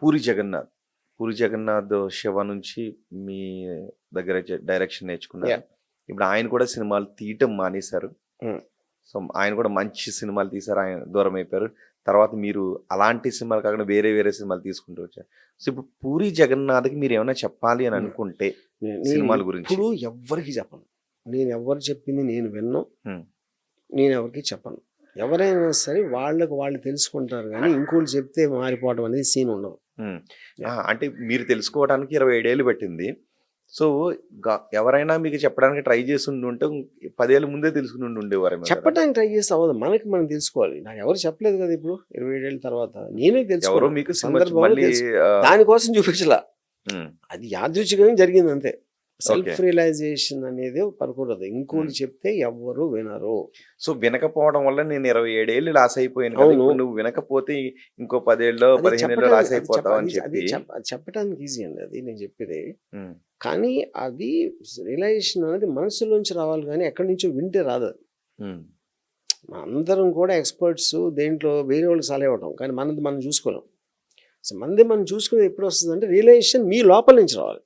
పూరి జగన్నాథ్ పూరి జగన్నాథ్ శివ నుంచి మీ దగ్గర డైరెక్షన్ నేర్చుకున్నారు. ఇప్పుడు ఆయన కూడా సినిమాలు తీయటం మానేశారు Hmm. సో ఆయన కూడా మంచి సినిమాలు తీశారు ఆయన దూరం అయిపోయారు తర్వాత మీరు అలాంటి సినిమాలు కాకుండా వేరే వేరే సినిమాలు తీసుకుంటూ వచ్చారు సో ఇప్పుడు పూరి జగన్నాథ్కి మీరు ఏమైనా చెప్పాలి అని Hmm. అనుకుంటే సినిమాల గురించి. ఇప్పుడు ఎవ్వరికి చెప్పను నేను ఎవరు చెప్పింది నేను విన్ను Hmm. నేను ఎవరికి చెప్పను ఎవరైనా సరే వాళ్ళకు వాళ్ళు తెలుసుకుంటారు కానీ ఇంకోళ్ళు చెప్తే మారిపోవడం అనేది సీన్ ఉండదు. అంటే మీరు తెలుసుకోవడానికి ఇరవై ఏడేళ్ళు పట్టింది. సో ఎవరైనా మీకు చెప్పడానికి ట్రై చేసి ఉండి ఉంటే పదేళ్ళ ముందే తెలుసుకుని ఉండి ఉండేవారు చెప్పడానికి ట్రై చేస్తే అవ్వదు. మనకి మనం తెలుసుకోవాలి. నాకు ఎవరు చెప్పలేదు కదా ఇప్పుడు ఇరవై ఏళ్ళ తర్వాత. నేనే మీకు తెలుసు. ఆ, దానికోసం చూపించలా. అది యాదృచ్ఛికంగా జరిగింది అంతే. సెల్ఫ్. రియలైజేషన్ అనేది పడుకోలేదు ఇంకోటి. చెప్తే ఎవ్వరు వినరు. సో వినకపోవడం వల్ల నేను ఇరవై ఏడేళ్ళు లాస్ అయిపోయాను నువ్వు వినకపోతే ఇంకో పదేళ్ళు పదిహేను లాస్ అయిపోతావు అని చెప్ప- చెప్పడానికి ఈజీ అండి అది నేను చెప్పేది. కానీ అది రియలైజేషన్ అనేది మనసులోంచి రావాలి కానీ ఎక్కడి నుంచో వింటే రాదు అందరం కూడా ఎక్స్పర్ట్స్ దేంట్లో వేరే వాళ్ళకి సలహా ఇవ్వటం కానీ మనది మనం చూసుకోలేం. సో మనది మనం చూసుకునేది ఎప్పుడు వస్తుంది అంటే రియలైజేషన్ మీ లోపల నుంచి రావాలి.